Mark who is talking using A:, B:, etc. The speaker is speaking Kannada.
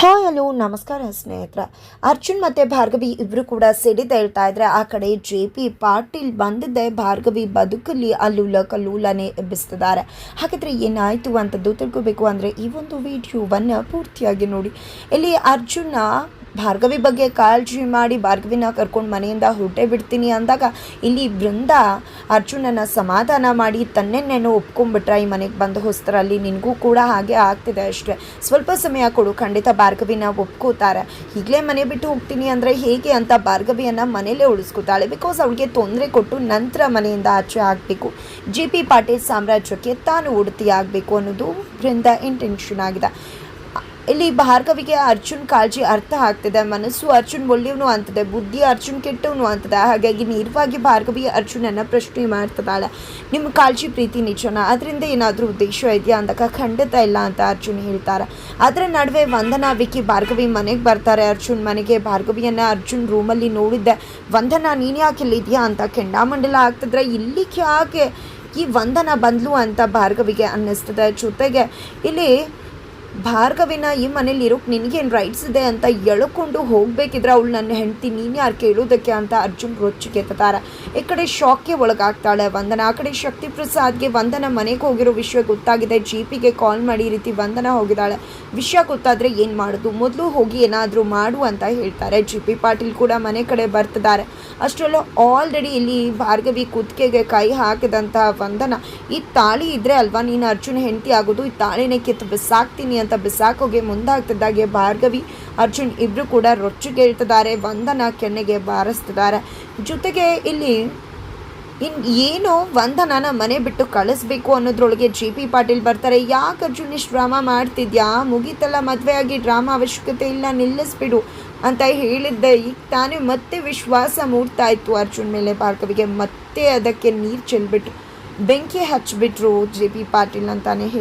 A: ಹಾಯ್ ಹಲೋ ನಮಸ್ಕಾರ ಸ್ನೇಹಿತರೆ. ಅರ್ಜುನ್ ಮತ್ತು ಭಾರ್ಗವಿ ಇಬ್ಬರು ಕೂಡ ಸಿಡಿತ ಹೇಳ್ತಾ ಇದ್ರೆ ಆ ಕಡೆ ಜೆ ಪಿ ಪಾಟೀಲ್ ಬಂದಿದ್ದೆ. ಭಾರ್ಗವಿ ಬದುಕಲ್ಲಿ ಅಲ್ಲೂಲ ಕಲ್ಲೂಲನೆ ಎಬ್ಬಿಸ್ತಿದ್ದಾರೆ. ಹಾಗಿದ್ರೆ ಏನಾಯಿತು ಅಂತದ್ದು ತಿಳ್ಕೊಬೇಕು ಅಂದರೆ ಈ ಒಂದು ವಿಡಿಯೋವನ್ನು ಪೂರ್ತಿಯಾಗಿ ನೋಡಿ. ಇಲ್ಲಿ ಅರ್ಜುನ ಭಾರ್ಗವಿ ಬಗ್ಗೆ ಕಾಳಜಿ ಮಾಡಿ ಭಾರ್ಗವಿನ ಕರ್ಕೊಂಡು ಮನೆಯಿಂದ ಹೊರಟೇ ಬಿಡ್ತೀನಿ ಅಂದಾಗ ಇಲ್ಲಿ ಬೃಂದ ಅರ್ಜುನನ ಸಮಾಧಾನ ಮಾಡಿ ತನ್ನೆನ್ನೇನೋ ಒಪ್ಕೊಂಡ್ಬಿಟ್ರ ಈ ಮನೆಗೆ ಬಂದು ಹೊಸ್ತರಲ್ಲಿ. ನಿನಗೂ ಕೂಡ ಹಾಗೆ ಆಗ್ತಿದೆ ಅಷ್ಟೇ. ಸ್ವಲ್ಪ ಸಮಯ ಕೊಡು, ಖಂಡಿತ ಭಾರ್ಗವಿನ ಒಪ್ಕೋತಾರೆ. ಈಗಲೇ ಮನೆ ಬಿಟ್ಟು ಹೋಗ್ತೀನಿ ಅಂದರೆ ಹೇಗೆ ಅಂತ ಭಾರ್ಗವಿಯನ್ನು ಮನೇಲೇ ಉಳಿಸ್ಕೊತಾಳೆ. ಬಿಕಾಸ್ ಅವಳಿಗೆ ತೊಂದರೆ ಕೊಟ್ಟು ನಂತರ ಮನೆಯಿಂದ ಆಚೆ ಆಗಬೇಕು. ಜಿ ಪಿ ಪಾಟೀಲ್ ಸಾಮ್ರಾಜ್ಯಕ್ಕೆ ತಾನು ಉಡುತಿಯಾಗಬೇಕು ಅನ್ನೋದು ಬೃಂದ ಇಂಟೆನ್ಷನ್ ಆಗಿದೆ. ಇಲ್ಲಿ ಭಾರ್ಗವಿಗೆ ಅರ್ಜುನ್ ಕಾಳಜಿ ಅರ್ಥ ಆಗ್ತದೆ. ಮನಸ್ಸು ಅರ್ಜುನ್ ಒಳ್ಳೆಯವನು ಅಂತದೆ ಬುದ್ಧಿ ಅರ್ಜುನ್ ಕೆಟ್ಟವನು ಅಂತದೆ ಹಾಗಾಗಿ ನೇರವಾಗಿ ಭಾರ್ಗವಿ ಅರ್ಜುನನ್ನ ಪ್ರಶ್ನೆ ಮಾಡ್ತದಾಳೆ ನಿಮ್ಮ ಕಾಳಜಿ ಪ್ರೀತಿ ನಿಜನ? ಅದರಿಂದ ಏನಾದರೂ ಉದ್ದೇಶ ಇದೆಯಾ? ಅಂದಾಗ ಖಂಡಿತ ಇಲ್ಲ ಅಂತ ಅರ್ಜುನ್ ಹೇಳ್ತಾರೆ. ಅದರ ನಡುವೆ ವಂದನಾ ವಿಕ್ಕಿ ಭಾರ್ಗವಿ ಮನೆಗೆ ಬರ್ತಾರೆ. ಅರ್ಜುನ್ ಮನೆಗೆ ಭಾರ್ಗವಿಯನ್ನ ಅರ್ಜುನ್ ರೂಮಲ್ಲಿ ನೋಡಿದ್ದೆ. ವಂದನಾ, ನೀನು ಯಾಕೆ ಇಲ್ಲಿದೆಯಾ ಅಂತ ಕೆಂಡಾಮಂಡಲ ಆಗ್ತಿದ್ರೆ ಇಲ್ಲಿ ಯಾಕೆ ಈ ವಂದನ ಬಂದ್ಲು ಅಂತ ಭಾರ್ಗವಿಗೆ ಅನ್ನಿಸ್ತದೆ. ಜೊತೆಗೆ ಇಲ್ಲಿ ಭಾರ್ಗವಿನ ಈ ಮನೇಲಿ ಇರೋಕ್ಕೆ ನಿನಗೇನು ರೈಟ್ಸ್ ಇದೆ ಅಂತ ಎಳ್ಕೊಂಡು ಹೋಗಬೇಕಿದ್ರೆ ಅವಳು ನನ್ನ ಹೆಂಡ್ತಿ, ನೀನು ಯಾರು ಕೇಳೋದಕ್ಕೆ ಅಂತ ಅರ್ಜುನ್ ರೊಚ್ಚಿಗೆತ್ತಾರೆ ಈ ಕಡೆ ಶಾಕ್ಗೆ ಒಳಗಾಗ್ತಾಳೆ ವಂದನ. ಆ ಕಡೆ ಶಕ್ತಿ ಪ್ರಸಾದ್ಗೆ ವಂದನ ಮನೆಗೆ ಹೋಗಿರೋ ವಿಷಯ ಗೊತ್ತಾಗಿದೆ. ಜಿ ಪಿಗೆ ಕಾಲ್ ಮಾಡಿ ಈ ರೀತಿ ವಂದನ ಹೋಗಿದ್ದಾಳೆ. ವಿಷಯ ಗೊತ್ತಾದರೆ ಏನು ಮಾಡೋದು? ಮೊದಲು ಹೋಗಿ ಏನಾದರೂ ಮಾಡು ಅಂತ ಹೇಳ್ತಾರೆ. ಜಿ ಪಿ ಪಾಟೀಲ್ ಕೂಡ ಮನೆ ಕಡೆ ಬರ್ತಿದ್ದಾರೆ. ಅಷ್ಟರಲ್ಲೂ ಆಲ್ರೆಡಿ ಇಲ್ಲಿ ಭಾರ್ಗವಿ ಕುತ್ತಿಗೆಗೆ ಕೈ ಹಾಕಿದಂಥ ವಂದನ, ಈ ತಾಳಿ ಇದ್ರೆ ಅಲ್ವಾ? ನೀನು ಅರ್ಜುನ್ ಹೆಂಡತಿ ಆಗೋದು. ಈ ತಾಳಿನೇ ಕಿತ್ತು ಬಿಸಾಕ್ತೀನಿ ಅಂತ ಬಿಸಾಕೋಗೆ ಮುಂದಾಗ್ತಿದ್ದಾಗೆ ಭಾರ್ಗವಿ. ಅರ್ಜುನ್ ಇಬ್ರು ಕೂಡ ರೊಚ್ಚಿಗೇಳ್ತಿದ್ದಾರೆ ವಂದನ ಕೆನ್ನೆಗೆ ಬಾರಿಸ್ತಿದ್ದಾರೆ. ಜೊತೆಗೆ ಇಲ್ಲಿ ಇನ್ ಏನೋ ವಂದನನ ಮನೆ ಬಿಟ್ಟು ಕಳಿಸ್ಬೇಕು ಅನ್ನೋದ್ರೊಳಗೆ ಜಿ ಪಿ ಪಾಟೀಲ್ ಬರ್ತಾರೆ. ಯಾಕೆ ಅರ್ಜುನ್ ಇಷ್ಟು ಡ್ರಾಮಾ ಮಾಡ್ತಿದ್ಯಾ? ಮುಗೀತಲ್ಲ ಮದುವೆ ಆಗಿ ಡ್ರಾಮಾ ಅವಶ್ಯಕತೆ ಇಲ್ಲ, ನಿಲ್ಲಿಸ್ಬಿಡು ಅಂತ ಹೇಳಿದ್ದೆ. ಈಗ ತಾನೇ ಮತ್ತೆ ವಿಶ್ವಾಸ ಮೂಡ್ತಾ ಇತ್ತು ಅರ್ಜುನ್ ಮೇಲೆ. ಭಾರ್ಗವಿಗೆ ಮತ್ತೆ ಅದಕ್ಕೆ ನೀರು ಚೆಲ್ಬಿಟ್ರು ಬೆಂಕಿ ಹಚ್ಚಿಬಿಟ್ರು ಜೆ ಪಿ ಪಾಟೀಲ್ ಅಂತಾನೆ